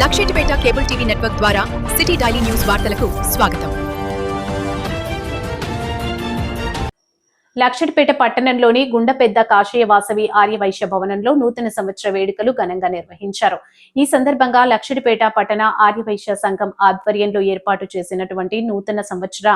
Luxettipet cable TV network ద్వారా city daily news వార్తలకు స్వాగతం. లక్షటిపేట పట్టణంలోని గుండపెద్ద కాషాయ వాసవి ఆర్యవైశ్య భవనంలో నూతన సంవత్సర వేడుకలు ఘనంగా నిర్వహించారు. ఈ సందర్భంగా లక్షటిపేట పట్టణ ఆర్యవైశ్య సంఘం ఆధ్వర్యంలో ఏర్పాటు చేసినటువంటి నూతన సంవత్సర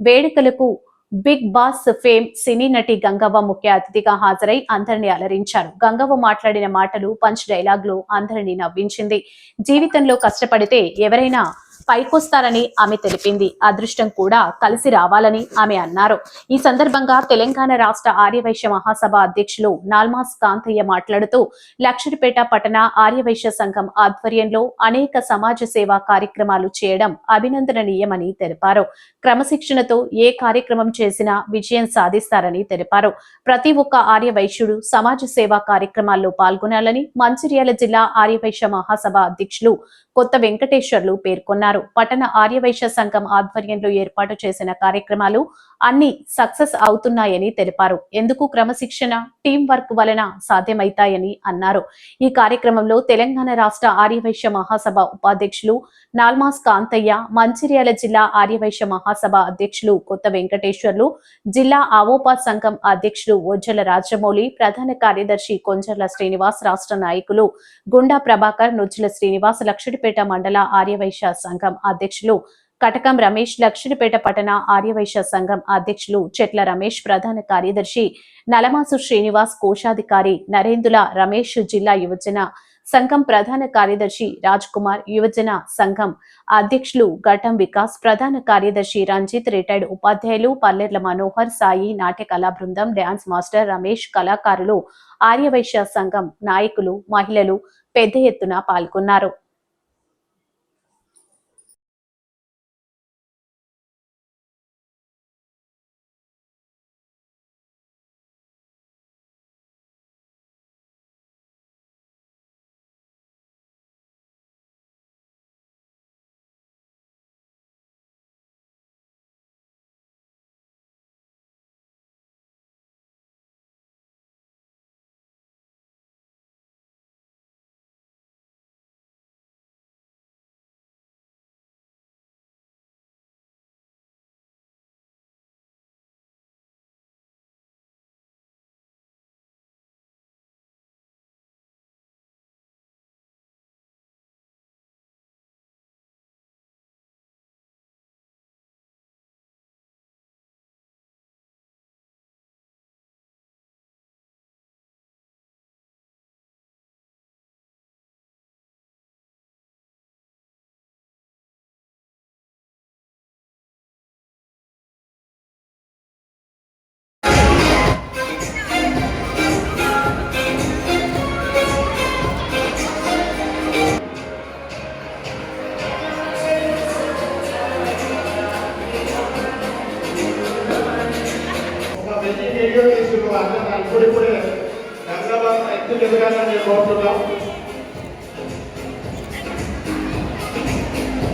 వేడుకలకు బిగ్ బాస్ ఫేమ్ సినీ నటి గంగవ్వ ముఖ్య అతిథిగా హాజరై అందరినీ అలరించారు. గంగవ్వ మాట్లాడిన మాటలు పంచ్ డైలాగ్లు అందరినీ నవ్వించింది. జీవితంలో కష్టపడితే ఎవరైనా పైకొస్తారని ఆమె తెలిపింది. అదృష్టం కూడా కలిసి రావాలని ఆమె అన్నారు. ఈ సందర్భంగా తెలంగాణ రాష్ట్ర ఆర్యవైశ్య మహాసభ అధ్యక్షులు నాల్మాస్ కాంతయ్య మాట్లాడుతూ లక్షడిపేట పట్టణ ఆర్యవైశ్య సంఘం ఆధ్వర్యంలో అనేక సమాజ సేవా కార్యక్రమాలు చేయడం అభినందనీయమని తెలిపారు. క్రమశిక్షణతో ఏ కార్యక్రమం చేసినా విజయం సాధిస్తారని తెలిపారు. ప్రతి ఒక్క ఆర్యవైశ్యుడు సమాజ సేవా కార్యక్రమాల్లో పాల్గొనాలని మంచిర్యాల జిల్లా ఆర్యవైశ్య మహాసభ అధ్యక్షులు కొత్త వెంకటేశ్వర్లు పేర్కొన్నారు. పట్టణ ఆర్యవైశ్య సంఘం ఆధ్వర్యంలో ఏర్పాటు చేసిన కార్యక్రమాలు అన్ని సక్సెస్ అవుతున్నాయని తెలిపారు. ఎందుకు క్రమశిక్షణ టీం వర్క్ వలన సాధ్యమైతాయని అన్నారు. ఈ కార్యక్రమంలో తెలంగాణ రాష్ట్ర ఆర్యవైశ్య మహాసభ ఉపాధ్యక్షులు నాల్మాస్ కాంతయ్య మంచిర్యాల జిల్లా ఆర్యవైశ్య మహాసభ అధ్యక్షులు కొత్త వెంకటేశ్వర్లు జిల్లా ఆవోపా సంఘం అధ్యక్షులు ఓజ్జల రాజమౌళి ప్రధాన కార్యదర్శి కొంజర్ల శ్రీనివాస్ రాష్ట్ర నాయకులు గుండా ప్రభాకర్ నుజ్జల శ్రీనివాస్ లక్షడిపేట మండల ఆర్యవైశ్య సంఘం అధ్యక్షులు కటకం రమేష్ లక్ష్మీపేట పట్టణ ఆర్యవైశ్య సంఘం అధ్యక్షులు చెట్ల రమేష్ ప్రధాన కార్యదర్శి నలమాసు శ్రీనివాస్ కోశాధికారి నరేందుల రమేష్ జిల్లా యువజన సంఘం ప్రధాన కార్యదర్శి రాజ్ కుమార్ యువజన సంఘం అధ్యక్షులు ఘటం వికాస్ ప్రధాన కార్యదర్శి రంజిత్ రిటైర్డ్ ఉపాధ్యాయులు పల్లెర్ల మనోహర్ సాయి నాట్య కళా బృందం డ్యాన్స్ మాస్టర్ రమేష్ కళాకారులు ఆర్యవైశ్య సంఘం నాయకులు మహిళలు పెద్ద ఎత్తున పాల్గొన్నారు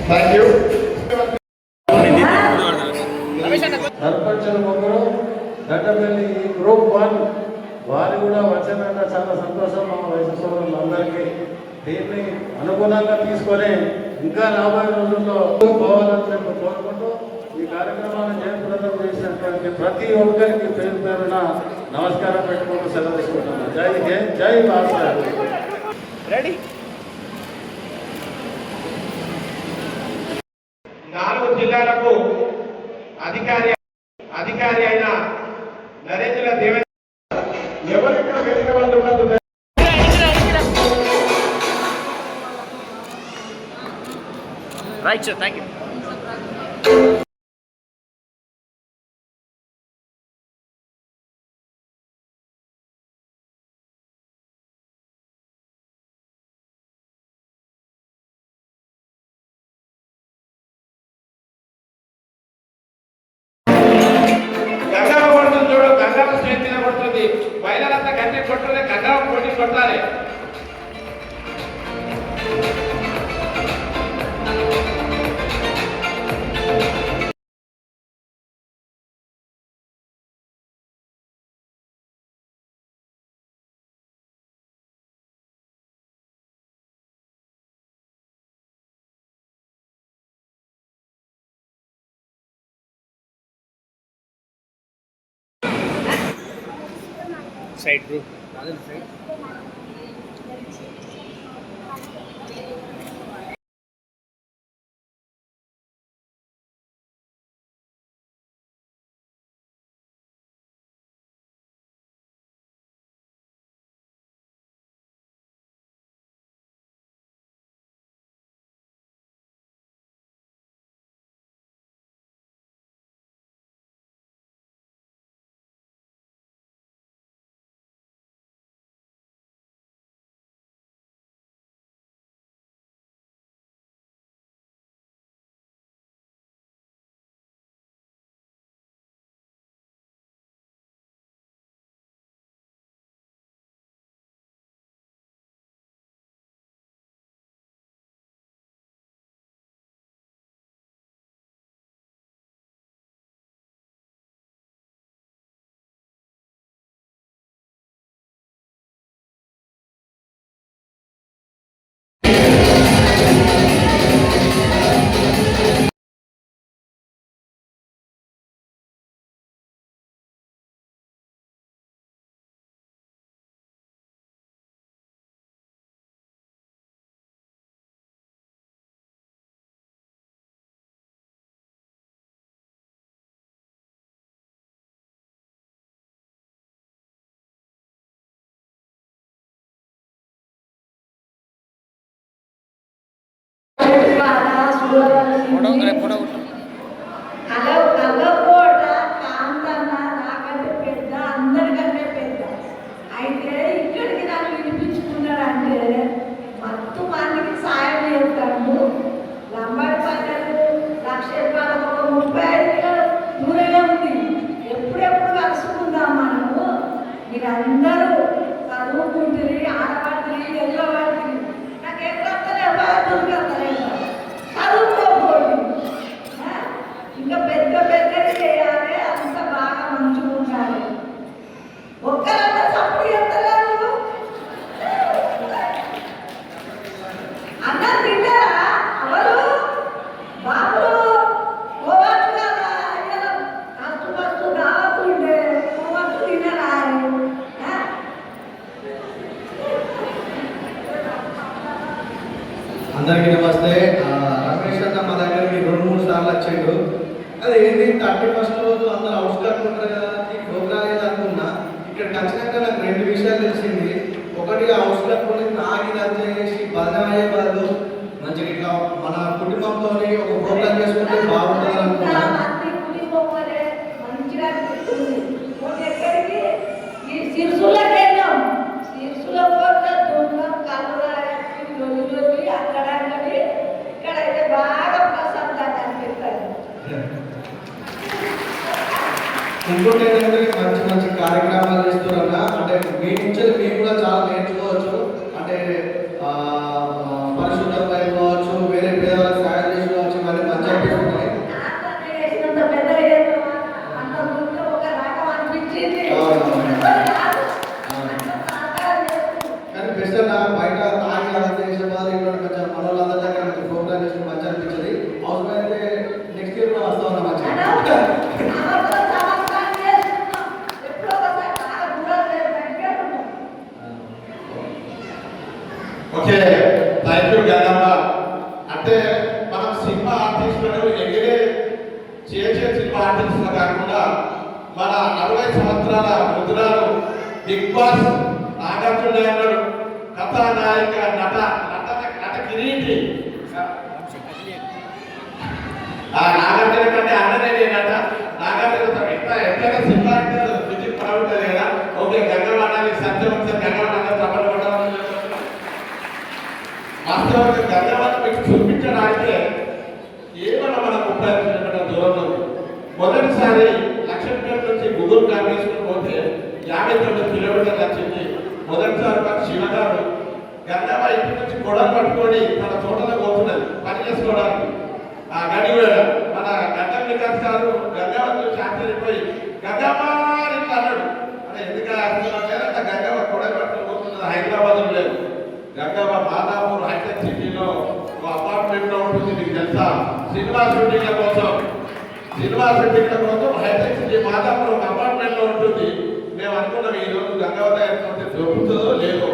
థ్యాంక్ యూ సర్పంచులు ముగ్గురు గడ్డపల్లి గ్రూప్ వన్ వారు కూడా వచ్చారన్న చాలా సంతోషం. మా వయసు సోదరులు అందరికీ దీన్ని అనుగుణంగా తీసుకొని ఇంకా రాబోయే రోజుల్లో పోవాలని చెప్పి కోరుకుంటూ ఈ కార్యక్రమాన్ని జయప్రదం చేసినటువంటి ప్రతి ఒక్కరికి పేరు పేరున నమస్కారం పెట్టుకుంటూ సెలవు తీసుకుంటున్నాను. జై హింద్ జై భారత. నాలుగు ಶೂರ್ ಥ್ಯಾಂಕ್ ಯು ಗಂಗಾ ಕೊಡ್ತದೆ ಗಂಗಾ ಕೊಟ್ಟಿ ಕೊಡ್ತಾರೆ. సైడ్ బ్రో পড়াও করে পড়াও భాగం అయ్యే వాళ్ళు మంచిగా ఇట్లా మన కుటుంబంతోనే ఒక ప్రోగ్రామ్ చేసుకుంటే బాగుంటుంది అనుకుంటున్నాను ఇంకోటి ఏంటంటే మంచి మంచి కార్యక్రమాలు చేస్తున్నారన్నా అంటే మీ నుంచి మేము కూడా చాలా ఓకే. థ్యాంక్ యూ అంటే మనం సినిమా ఆర్టిస్ట్ ఎగిరే చేసే సినిమా ఆర్టిస్ట్ కాకుండా మన అరవై సంవత్సరాల ముద్రాలు బిగ్ బాస్ నాగార్జున కథానాయక నట నట నట కిరీటి. వాస్తవానికి గంగవారం మీకు చూపించడానికే ఏమైనా మనకు ఉపయోగించబడిన దూరం మొదటిసారి లక్ష్మీపేట నుంచి గూగుల్ మ్యాప్ పోతే యాభై తొమ్మిది కిలోమీటర్లు వచ్చింది. మొదటిసారి మన శివగారు గంగమ్మ ఇంటి నుంచి కొడలు పట్టుకొని తన తోటలో పోతున్నది పని చేసుకోవడానికి. ఆ గడి మన గంగం వికాస్ గారు గంగమ్మ శాంతిపోయి గంగమ్మ అన్నాడు. అంటే ఎందుకంటే గంగమ్మ గొడవ పట్టుకుని పోతున్నది హైదరాబాద్ లేదు. గంగమ్మ మాతా మీకు తెలుసా? శ్రీనివాస్ రెడ్డి గారి కోసం. శ్రీనివాస్ రెడ్డి గారి కోసం హైటెక్ సిటీ మాదాపురం అపార్ట్మెంట్లో ఉంటుంది. మేము అనుకున్నాం ఈ రోజు గంగావత దొరుకుతుందో లేదో.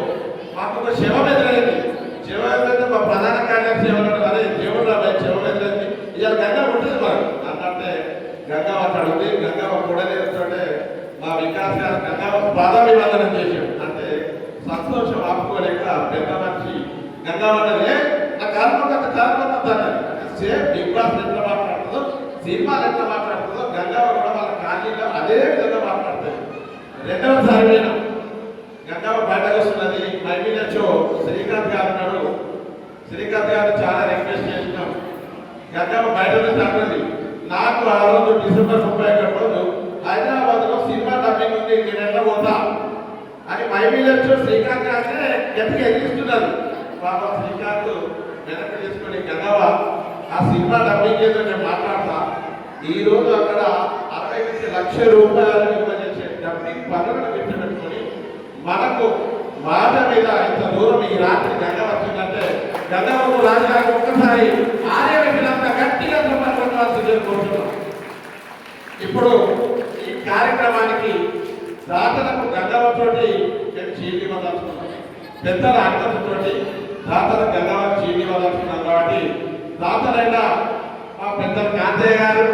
మాకు ఒక శవం ఎదురైంది శవం ఎదురైతే మా ప్రధాన కార్యదర్శి ఎవరు అదే దేవుడు రాబోయే శవం ఎదురైంది ఇవాళ గంగా ఉంటుంది మాకు. అంటే గంగా మాట్లాడుతుంది గంగా కూడలేస్తుంటే మా వికాస్ గారు గంగా పాదాభివందనం చేశాం అంటే సంతోషం ఆపుకోలేక పెద్ద మనిషి గంగావతనే నా కార్మకత కార్మకత సేమ్ బిగ్ బాస్ ఎట్లా మాట్లాడుతుందో సినిమాలు ఎట్లా మాట్లాడుతుందో గంగావ కూడా వాళ్ళ ఖాళీలో అదే విధంగా మాట్లాడుతుంది. రెండవసారి పోయినాం గంగావ బయటకు వస్తున్నది మైమీన షో శ్రీకాంత్ గారు ఉన్నాడు. శ్రీకాంత్ గారు చాలా రిక్వెస్ట్ చేసినాం. గంగావ బయట నుంచి నాకు ఆ రోజు డిసెంబర్ ముప్పై ఒకటి రోజు హైదరాబాద్లో సినిమా డబ్బింగ్ ఉంది నేను ఎట్లా పోతా అని మైమీన షో శ్రీకాంత్ గారిని ఎత్తికి ఎదిరిస్తున్నారు. పాపం వెనక్కి తీసుకొని గంగావ ఆ సినిమా డబ్బింగ్ ఏదో నేను మాట్లాడతా. ఈ రోజు అక్కడ అరవై నుంచి లక్ష రూపాయలు విభజించే డబ్బింగ్ పనులను పెట్టబెట్టుకొని మనకు మాట మీద ఇంత దూరం ఈ రాత్రి గంగ వచ్చిందంటే గంగవకు రాజుగారికి ఒక్కసారి ఆర్యవైపులంతా గట్టిగా సమర్పించాల్సి కోరుతున్నాం. ఇప్పుడు ఈ కార్యక్రమానికి దాతలకు గంగవతోటి నేను చీటి పెద్దల అర్థంతో దాతల గంగ దాతలైన మా పెద్ద కాంతయ్య గారు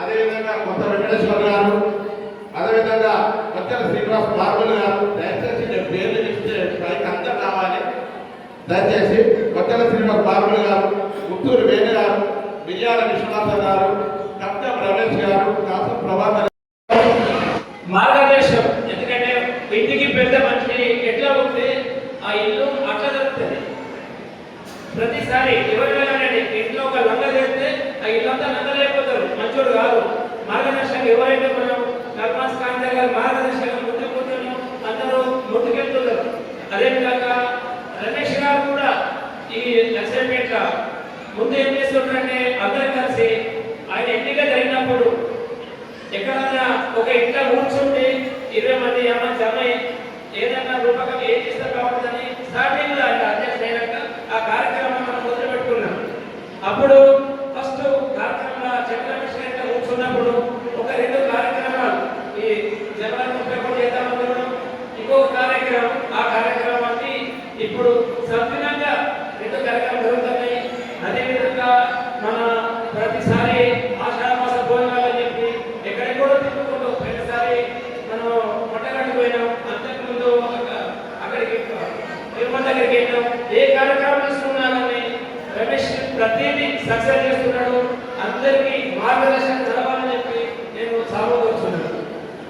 అదేవిధంగా కొత్త వెంకటేశ్వర గారు అదేవిధంగా కొత్తల శ్రీనివాస్ మార్బల్ గారు దయచేసి నేను పేర్లు ఇస్తే పైకి అందరు రావాలి. దయచేసి కొత్తల శ్రీనివాస్ మార్బల్ గారు గుంటూరు వేణు గారు విజయాల విశ్వనాథ గారు కప్తం రమేష్ గారు కాసం ప్రభాకర్ మార్గదర్శనం ఎందుకంటే ఇంటికి పెద్ద మనిషి ఎట్లా ఉంటే ఆ ఇల్లు అట్లా దొరుకుతుంది ప్రతిసారి ఎవరి ఇల్లంతా నందలేకపోతారు మంచోడు కాదు. మార్గదర్శనం ఎవరైతే మనం కల్మాస్ కాంతే గారు మార్గదర్శనం ముందుకుంటున్నాం అందరూ ముట్టుకెళ్తున్నారు అదేవిధంగా రమేష్ గారు కూడా ఈ లక్ష్మీపేట ముందు ఏం చేస్తుంటారంటే అందరం కలిసి ఆయన ఎన్నిక జరిగినప్పుడు ఎక్కడన్నా ఒక ఇంట్లో కూర్చుండి ఇరవై మంది ఏమన్నా జమ ఏదన్నా రూపకం ఏం చేస్తారు కాబట్టి అని అంటారు లో ఆయన అధ్యక్షుడు అయినాక ఆ కార్యక్రమం మనం మొదలు పెట్టుకున్నాం అప్పుడు ఫస్ట్ కార్యక్రమంలో చంద్రమేష్ గారితో కూర్చున్నప్పుడు ఒక రెండు కార్యక్రమాలు ఈ జనవరి ముప్పై ఒకటి చేద్దాం అనుకున్నాం ఇంకొక కార్యక్రమం ఆ కార్యక్రమాన్ని ఇప్పుడు సభ్యులంగా రెండు కార్యక్రమాలు జరుగుతున్నాయి అదేవిధంగా మన ప్రతిసారి ఆషాఢ మాస భోజనాలు అని చెప్పి ఎక్కడికి కూడా తిరుగుకుంటూ ప్రతిసారి మనం మొట్టగడ్డ పోయినాం అంతకుముందు ఒక- అక్కడికి తిరుమల దగ్గరికి వెళ్ళాం ఏ కార్యక్రమం చేస్తున్నా కానీ రమేష్ ప్రతిదీ సక్సెస్ చేస్తున్నాడు. అందరికీ మార్గదర్శనం జరగాలని చెప్పి నేను సాగు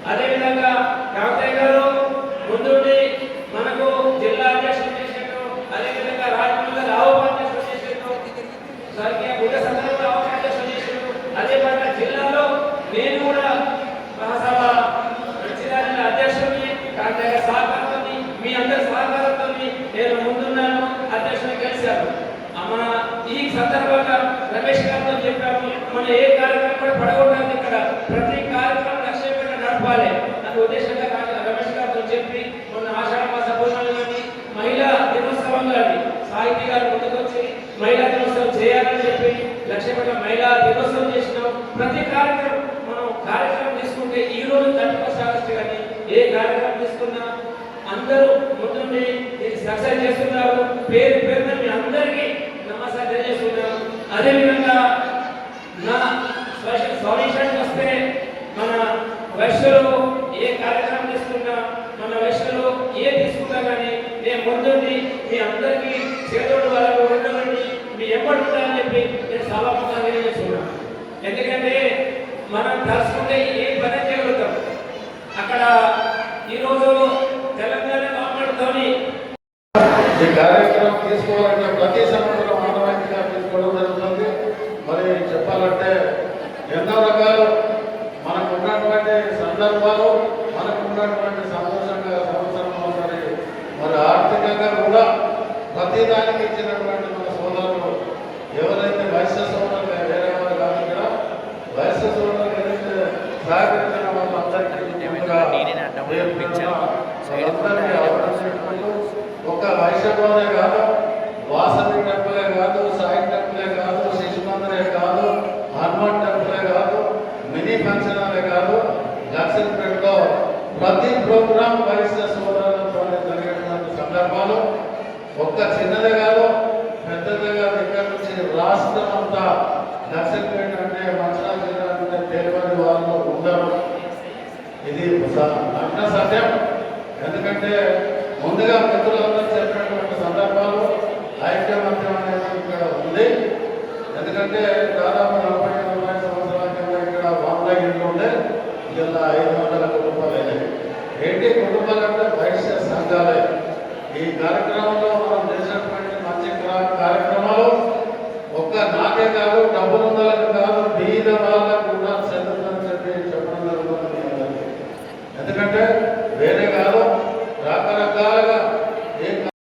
అదేవిధంగా కాకయ్య గారు ముందుండి మనకు జిల్లా అధ్యక్షులు చేసినట్టు అదేవిధంగా రాజమండ్రి రావు అధ్యక్షులు చేసినట్టు స్వర్గీయ బుద్ధ సందర్భంలో అవకాశం చేసినట్టు అదే పరంగా జిల్లాలో నేను కూడా మహాసభ మంచిర్యాల అధ్యక్షుడిని కాంతయ్య సహకారంతో మీ అందరి సహకారంతో నేను ముందున్నాను అధ్యక్షుని మన ఈ సందర్భంగా రమేష్ గారితో చెప్పాము మన ఏ కార్యక్రమం కూడా పడగొట్టాలి ఇక్కడ ప్రతి కార్యక్రమం లక్ష్యంగా నడపాలి. అది ఉద్దేశంగా రా- రమేష్ గారితో చెప్పి మొన్న ఆషాఢ మాస భోజనాలు కానీ మహిళా దినోత్సవం కానీ సాహితీ గారు ముందుకొచ్చి మహిళా దినోత్సవం చేయాలని చెప్పి లక్ష్యపేట మహిళా దినోత్సవం చేసినాం. ప్రతి కార్యక్రమం మనం కార్యక్రమం తీసుకుంటే ఈ రోజు థర్టీ ఫస్ట్ కానీ ఏ కార్యక్రమం తీసుకున్నా అందరూ ముందుండి సక్సెస్ చేస్తున్నారు. పేరు పేరున మీ అందరికీ నమస్కారం తెలియజేస్తున్నాను అదేవిధంగా నా సొల్యూషన్ వస్తే మన వైశ్యులు ఏ కార్యక్రమం తీసుకున్నా మన వైశ్యులు ఏ తీసుకున్నా కానీ నేను ముందుండి మీ అందరికీ చేదోడు వాళ్ళకు ఉండమండి మీ ఎప్పటి ఉంటారని చెప్పి నేను సభాముఖంగా తెలియజేస్తున్నాను ఎందుకంటే మనం కలుసుకుంటే ఏ పని చేయగలుగుతాం అక్కడ ఈరోజు తెలంగాణ గవర్నమెంట్తోని ఈ కార్యక్రమం తీసుకోవాలంటే ప్రతి సంవత్సరం ఆనవాయితీగా తీసుకోవడం జరుగుతుంది. మరి చెప్పాలంటే ఎన్నో రకాలు మనకు ఉన్నటువంటి సందర్భాలు మనకు ఉన్నటువంటి సంతోషంగా సంవత్సరం ఒకసారి మరి ఆర్థికంగా కూడా ప్రతి దానికి ఇచ్చినటువంటి మన సోదరులు ఎవరైతే వైశ్య సోదరులు వేరే వారు కాదు ఇక్కడ వైశ్య సోదరులు ఏదైతే సహకరించిన వాళ్ళందరికీ ఇవ్వడం ఒక కాదు వాసవి టెంపులే కాదు సాయి టెంపులే కాదు శిశుమందిరే కాదు హనుమాన్ టెంపులే కాదు మినీ ఫంక్షన్ హాలే కాదు. లక్ష్మీపేటలో ప్రతి ప్రతి ప్రోగ్రాం వైశ్య సోదరులతో జరిగినటువంటి సందర్భాలు ఒక్క చిన్నదే కాదు పెద్దదిగా దగ్గర ఇక్కడ నుంచి రాష్ట్రం అంతా నర్సింగ్పేట అంటే మంచిర్యాల జిల్లా అంటే తెలియని వాళ్ళు ఉండరు. ఇది అన్న సత్యం. ఎందుకంటే ముందుగా మిత్రులందరూ చెప్పినటువంటి సందర్భం